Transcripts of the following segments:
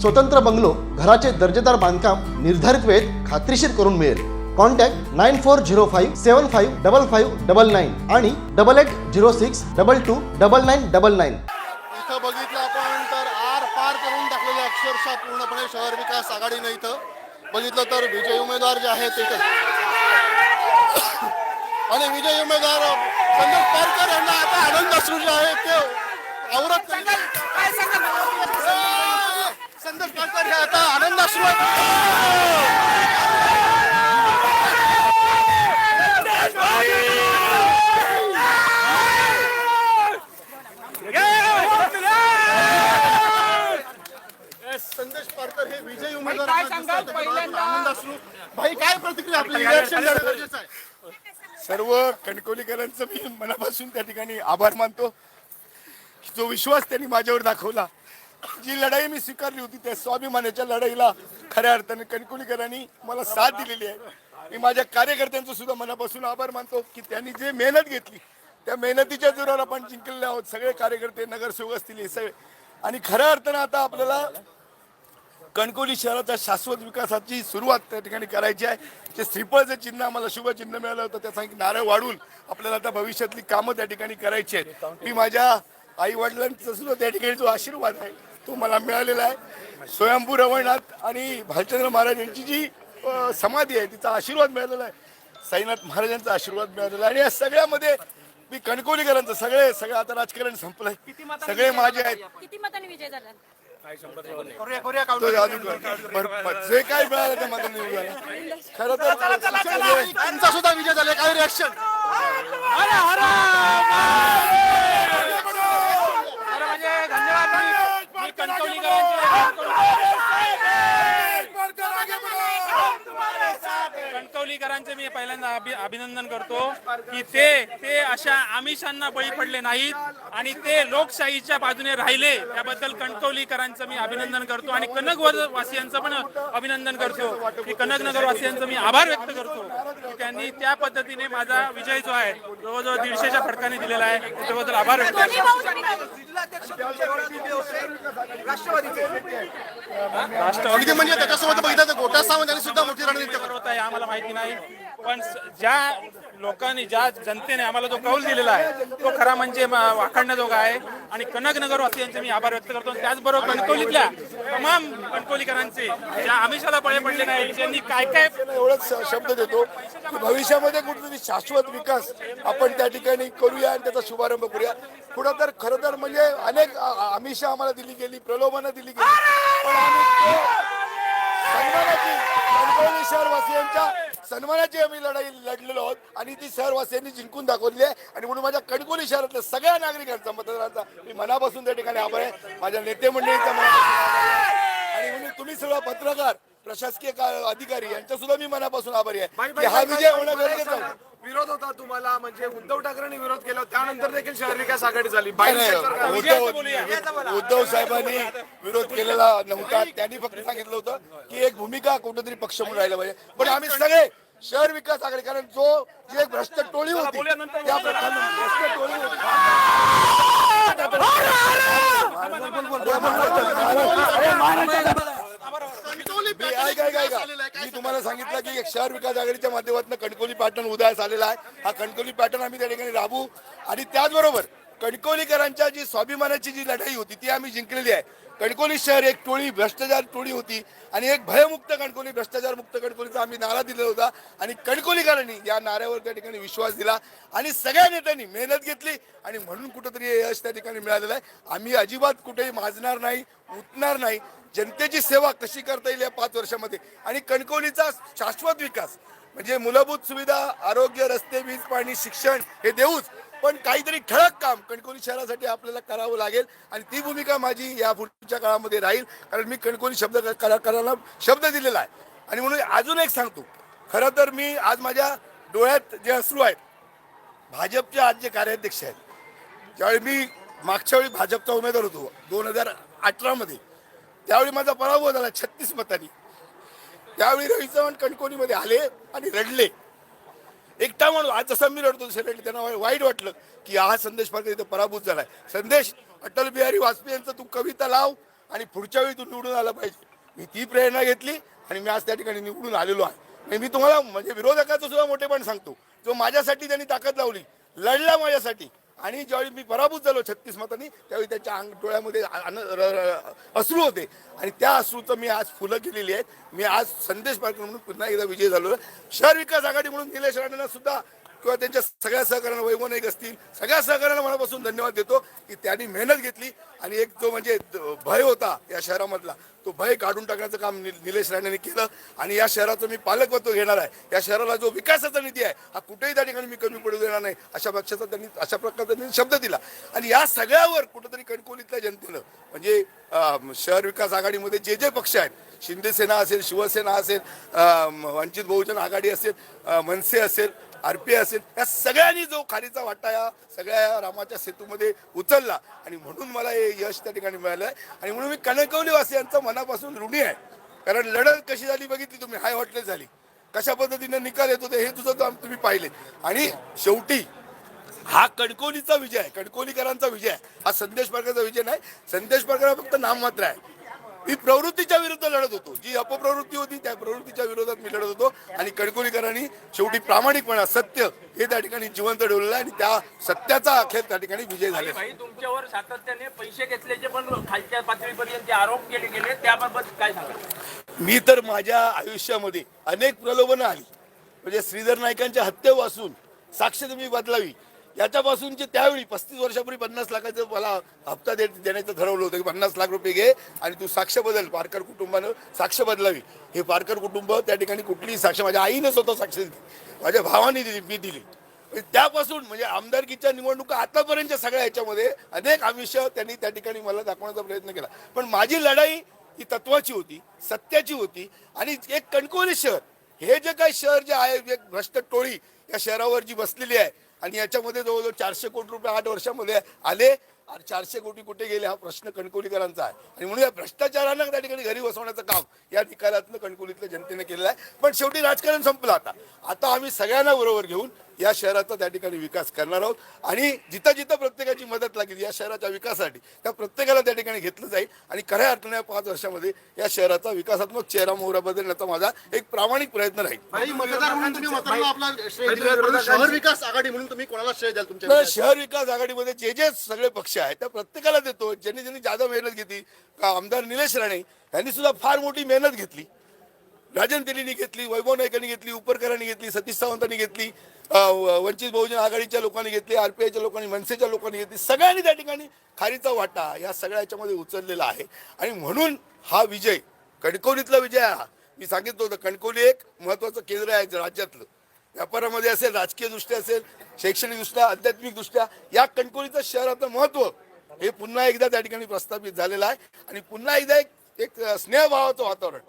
स्वतंत्र बंगलो घराचे दर्जेदार बांधकाम निर्धारित वेळेत खात्रीशीर करून मिळेल. Contact nine four zero five seven five double five double nine आणि double eight zero six double two double nine double nine. इथं बघितलं आपण तर आर पार करून टाकलेले अक्षरशः पूर्णपणे शहर विकास आघाडीनं इथं. बघितलं तर विजय उमेदवार जे आहेत ते आणि विजय उमेदवार संदेश पारकर यांना आता आनंद असू जे आहे ते आवरत नाही. संदेश पारकर हे आता आनंद संदेश पारकर हे विजय उमेदवार? आनंद अश्रू भाई काय प्रतिक्रिया आपली? गरजेचं आहे. सर्व कणकवलीकरांचं मी मनापासून त्या ठिकाणी आभार मानतो. जो विश्वास त्यांनी माझ्यावर दाखवला जी लढाई मी स्वीकारली होती त्या स्वाभिमानाच्या लढाईला खऱ्या अर्थाने कणकुणीकरांनी मला साथ दिलेली आहे. मी माझ्या कार्यकर्त्यांचं सुद्धा मनापासून आभार मानतो की त्यांनी जे मेहनत घेतली त्या मेहनतीच्या जोरावर आपण जिंकलेले आहोत. सगळे कार्यकर्ते नगरसेवक असतील हे सगळे. आणि खऱ्या अर्थानं आता आपल्याला कणकवली शहराच्या शाश्वत विकासाची सुरुवात त्या ठिकाणी करायची आहे. जे श्रीफळचं चिन्ह आम्हाला शुभचिन्ह मिळालं होतं त्याचा एक नारळ वाढून आपल्याला आता भविष्यातली कामं त्या ठिकाणी करायची आहेत. मी माझ्या आई वडिलांचा सुद्धा त्या ठिकाणी जो आशीर्वाद आहे तो मला मिळालेला आहे. स्वयंभू रवळनाथ आणि भालचंद्र महाराज यांची जी समाधी आहे तिचा आशीर्वाद मिळालेला आहे. साईनाथ महाराजांचा आशीर्वाद मिळालेला आहे. आणि या सगळ्यामध्ये मी कणकवलीकरांचं सगळे सगळं आता राजकारण संपलंय. सगळे माझे आहेत. किती मतांनी विजय झाला? जे काही मिळालं ते मला निवडून खरं तर त्यांचा सुद्धा विजय झाला. काय रिॲक्शन अरे म्हणजे धन्यवाद मी- मी कणकवलीकरांचे कणकवलीकरांचे मी पहिल्यांदा अभि- अभिनंदन करतो की ते ते अशा आमिषांना बळी पडले नाहीत आणि ते लोकशाहीच्या बाजूने राहिले त्याबद्दल कणकवलीकरांचं मी अभिनंदन करतो आणि कनक वासियांचं पण अभिनंदन करतो. की कनक नगर वासियांचं मी आभार व्यक्त करतो की त्यांनी त्या पद्धतीने माझा विजय जो आहे जवळजवळ दीडशेच्या फटकाने दिलेला आहे त्याच्याबद्दल आभार व्यक्त करतो. अगदी म्हणजे त्याच्यासोबत बघितलं सावंत यांनी सुद्धा मोठी रणनीती होत आहे आम्हाला माहिती नाही. पण ज्या लोकांनी ज्या जनतेने आम्हाला जो कौल दिलेला आहे तो खरा म्हणजे वाखाणण्याजोगा आहे. आणि कनकनगर वासियांचे मी आभार व्यक्त करतो. आणि त्याचबरोबर कणकवलीतल्या तमाम कणकवलीकरांचे ज्या आमिषाला बळे पडले नाही त्यांनी काय काय एवढंच शब्द देतो की भविष्यामध्ये कुठेतरी शाश्वत विकास आपण त्या ठिकाणी करूया आणि त्याचा शुभारंभ करूया. पुढं तर खरं तर म्हणजे अनेक आमिषं आम्हाला दिली गेली प्रलोभनं दिली गेली. पण आम्ही सन्मानाची कणकवली शहरवासियांच्या सन्मानाची आम्ही लढाई लढलेलो आहोत. आणि ती शहरवासियांनी जिंकून दाखवली आहे. आणि म्हणून माझ्या कणकवली शहरातल्या सगळ्या नागरिकांचा मतदारांचा मी मनापासून त्या ठिकाणी आभार आहे. माझ्या नेते मंडळीचा मनापासून आभार आहे. आणि म्हणून तुम्ही सगळा पत्रकार प्रशासकीय का- अधिकारी यांच्या सुद्धा मी मनापासून आभारी आहे. की हा विजय होणं गरजेचं आहे विरोध होता तुम्हाला म्हणजे उद्धव ठाकरेंनी विरोध केला त्यानंतर देखील शहर विकास आघाडी झाली. उद्धव उद्धव साहेबांनी विरोध केलेला नव्हता. त्यांनी फक्त सांगितलं होतं की एक भूमिका कुठेतरी पक्ष म्हणून राहिला पाहिजे. पण आम्ही सगळे शहर विकास आघाडी कारण जो जी एक भ्रष्ट टोळी होती त्या प्रकारे भ्रष्ट टोळी होती. मी ऐक ऐक ऐका. मी तुम्हाला सांगितलं की एक शहर विकास आघाडीच्या माध्यमातून कणकोली पॅटर्न उदयास आलेला आहे. हा कणकोली पॅटर्न आम्ही त्या ठिकाणी राबवू. आणि त्याचबरोबर कणकोलीकरांच्या जी स्वाभिमानाची जी लढाई होती ती आम्ही जिंकलेली आहे. कणकोली शहर एक टोळी भ्रष्टाचार टोळी होती आणि एक भयमुक्त कणकोली भ्रष्टाचार मुक्त कणकोलीचा आम्ही नारा दिलेला होता आणि कणकोलीकरांनी या नाऱ्यावर त्या ठिकाणी विश्वास दिला आणि सगळ्या नेत्यांनी मेहनत घेतली आणि म्हणून कुठंतरी यश त्या ठिकाणी मिळालेलं आहे. आम्ही अजिबात कुठेही माजणार नाही उठणार नाही. जनतेची सेवा कशी करता येईल या पाच वर्षामध्ये? आणि कणकवलीचा शाश्वत विकास म्हणजे मूलभूत सुविधा आरोग्य रस्ते वीज पाणी शिक्षण हे देऊच पण काहीतरी ठळक काम कणकवली शहरासाठी आपल्याला करावं लागेल आणि ती भूमिका माझी या पुढच्या काळामध्ये राहील. कारण मी कणकवली शब्द करा शब्द दिलेला आहे. आणि म्हणून अजून एक सांगतो. खरं तर मी आज माझ्या डोळ्यात जे अश्रू आहेत भाजपचे आज जे कार्याध्यक्ष आहेत ज्यावेळी मी मागच्या वेळी भाजपचा उमेदवार होतो दोन हजार अठरामध्ये त्यावेळी माझा पराभव झाला छत्तीस मतांनी. त्यावेळी रवी चव्हाण कणकोणीमध्ये आले आणि रडले. एकटा माणूस आज जसा मी लढतो तसे त्यांना वाईट वाटलं की हा संदेश पारकर इथं पराभूत झालाय. संदेश अटल बिहारी वाजपेयी यांचं तू कविता लाव आणि पुढच्या वेळी तू निवडून आला पाहिजे. मी ती प्रेरणा घेतली आणि मी आज त्या ठिकाणी निवडून आलेलो आहे. आणि मी तुम्हाला म्हणजे विरोधकाचं सुद्धा मोठेपण सांगतो. जो माझ्यासाठी त्यांनी ताकद लावली लढला माझ्यासाठी आणि ज्यावेळी मी पराभूत झालो छत्तीस मतांनी त्यावेळी त्याच्या अंग डोळ्यामध्ये अश्रू होते. आणि त्या अश्रूचं मी आज फुलं केलेली आहेत. मी आज संदेश पार्क म्हणून पुन्हा एकदा विजय झालो. शहर विकास आघाडी म्हणून निलेश राणेंना सुद्धा किंवा त्यांच्या सगळ्या सहकार्यांना वैभव असतील सगळ्या सहकार्यांना मनापासून धन्यवाद देतो की त्यांनी मेहनत घेतली आणि एक जो म्हणजे भय होता या शहरामधला तो भय काढून टाकण्याचं काम नि- निलेश राणेंनी केलं आणि या शहराचं मी पालकत्व घेणार आहे. या शहराला जो विकासाचा निधी आहे हा कुठेही त्या ठिकाणी मी कमी पडू देणार नाही अशा पक्षाचा त्यांनी अशा प्रकारचा त्यांनी शब्द दिला. आणि या सगळ्यावर कुठंतरी कणकोलीतल्या जनतेनं म्हणजे शहर विकास आघाडीमध्ये जे जे पक्ष आहेत शिंदे सेना असेल शिवसेना असेल वंचित बहुजन आघाडी असेल मनसे असेल आरपी असेल या सगळ्यांनी जो खारीचा वाटा या सगळ्या या रामाच्या सेतूमध्ये उचलला. आणि म्हणून मला हे यश त्या ठिकाणी मिळालं आहे आणि म्हणून मी कणकवली वासियांचं मनापासून ऋणी आहे. कारण लढत कशी झाली बघितली तुम्ही? हाय हॉटेल झाली. कशा पद्धतीने निकाल येत होते हे तुझं तुम्ही पाहिले आणि शेवटी हा कणकोलीचा विजय आहे. कणकोलीकरांचा विजय आहे. हा संदेश पारकरचा विजय नाही. संदेश पारकर हा फक्त नाममात्र आहे. मी प्रवृत्तीच्या विरुद्ध लढत होतो. जी अपप्रवृत्ती होती त्या प्रवृत्तीच्या विरोधात मी लढत होतो. आणि कणकोलीकरांनी शेवटी प्रामाणिकपणा सत्य हे त्या ठिकाणी जिवंत ठेवलेलं आहे आणि त्या सत्याचा अखेर त्या ठिकाणी विजय झालेला आहे. भाई तुमच्यावर सातत्याने पैसे घेतल्याचे पण खालच्या पातळीपर्यंत आरोप केले गेले त्याबाबत काय सांगा? मी तर माझ्या आयुष्यामध्ये अनेक प्रलोभनं आली. म्हणजे श्रीधर नाईकांच्या हत्येपासून साक्ष तुम्ही बदलावी याच्यापासूनचे त्यावेळी पस्तीस वर्षापूर्वी पन्नास लाखाचं मला हप्ता दे देण्याचं ठरवलं होतं की पन्नास लाख रुपये घे आणि तू साक्ष बदल पारकर कुटुंबानं साक्ष बदलावी. हे पारकर कुटुंब त्या ठिकाणी कुठलीही साक्ष माझ्या आईनं स्वतः साक्ष दिली. माझ्या भावाने दिली मी दिली. म्हणजे त्यापासून म्हणजे आमदारकीच्या निवडणुका आतापर्यंतच्या सगळ्या ह्याच्यामध्ये अनेक आयुष्य त्यांनी त्या ठिकाणी मला दाखवण्याचा प्रयत्न केला. पण माझी लढाई ही तत्वाची होती सत्याची होती आणि एक कणकोली शहर. हे जे काही शहर जे आहे एक भ्रष्ट टोळी या शहरावर जी बसलेली आहे आणि याच्यामध्ये जवळजवळ चारशे कोटी रुपये आठ वर्षामध्ये आले. आणि चारशे कोटी कुठे गेले हा प्रश्न कणकोलीकरांचा आहे. आणि म्हणून या भ्रष्टाचारांना त्या ठिकाणी घरी बसवण्याचं काम या निकालातनं कणकोलीतल्या जनतेने केलेलं आहे. पण शेवटी राजकारण संपलं आता. आता आम्ही सगळ्यांना बरोबर घेऊन या शहराचा त्या ठिकाणी विकास करणार आहोत. आणि जिथं जिथं प्रत्येकाची मदत लागेल या शहराच्या विकासासाठी त्या प्रत्येकाला त्या ठिकाणी घेतलं जाईल. आणि खऱ्या अर्थाने या पाच वर्षामध्ये या शहराचा विकासात्मक चेहरा मोहरा बदलण्याचा माझा एक प्रामाणिक प्रयत्न राहील. मतदार म्हणून तुम्ही मतांना आपला श्रेय दिलं परंतु शहर विकास आघाडी म्हणून तुम्ही कोणाला श्रेय द्याल तुमच्या तर? शहर विकास आघाडीमध्ये जे जे सगळे पक्ष आहेत त्या प्रत्येकाला देतो. ज्यांनी ज्यांनी जादा मेहनत घेतली का आमदार निलेश राणे यांनी सुद्धा फार मोठी मेहनत घेतली. राजन तेलींनी घेतली वैभव नायकांनी घेतली उपरकरांनी घेतली सतीश सावंतांनी घेतली व- वंचित बहुजन आघाडीच्या लोकांनी घेतली आरपीआयच्या लोकांनी मनसेच्या लोकांनी घेतली. सगळ्यांनी त्या ठिकाणी खारीचा वाटा या सगळ्या याच्यामध्ये उचललेला आहे. आणि म्हणून हा विजय कणकवलीतला विजय हा. मी सांगितलं होतं कणकवली एक महत्वाचं केंद्र आहे राज्यातलं. व्यापारामध्ये असेल राजकीय दृष्ट्या असेल शैक्षणिक दृष्ट्या आध्यात्मिक दृष्ट्या या कणकोलीचं शहराचं महत्त्व हे पुन्हा एकदा त्या ठिकाणी प्रस्थापित झालेलं आहे. आणि पुन्हा एकदा एक एक स्नेहभावाचं वातावरण.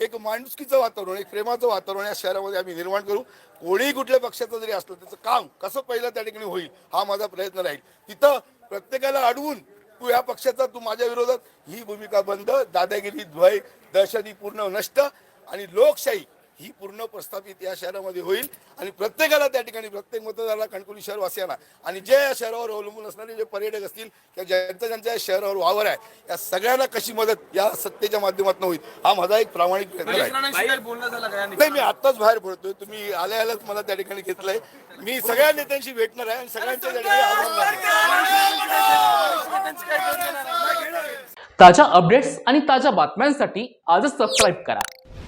एक माणुसकीचं वातावरण एक प्रेमाचं वातावरण या शहरामध्ये आम्ही निर्माण करू. कोणीही कुठल्या पक्षाचं जरी असलं त्याचं काम कसं पहिलं त्या ठिकाणी होईल हा माझा प्रयत्न राहील. तिथं प्रत्येकाला अडवून तू या पक्षाचा तू माझ्या विरोधात ही भूमिका बंद दादागिरी द्वय दहशती पूर्ण नष्ट आणि लोकशाही ही पूर्ण प्रस्थापित या शहरामध्ये होईल आणि प्रत्येकाला त्या ठिकाणी प्रत्येक मतदाराला कणकोली शहरवासियांना आणि जे या शहरावर अवलंबून असणारे जे पर्यटक असतील किंवा ज्यांचं ज्यांच्या या शहरावर वावर आहे या सगळ्यांना कशी मदत या सत्तेच्या माध्यमातून होईल हा माझा एक प्रामाणिक प्रयत्न आहे. नाही मी आत्ताच बाहेर पडतोय. तुम्ही आल्या आल्याच मला त्या ठिकाणी घेतलंय. मी सगळ्या नेत्यांशी भेटणार आहे आणि सगळ्यांच्या त्या ठिकाणी. ताज्या अपडेट्स आणि ताज्या बातम्यांसाठी आजच सबस्क्राईब करा.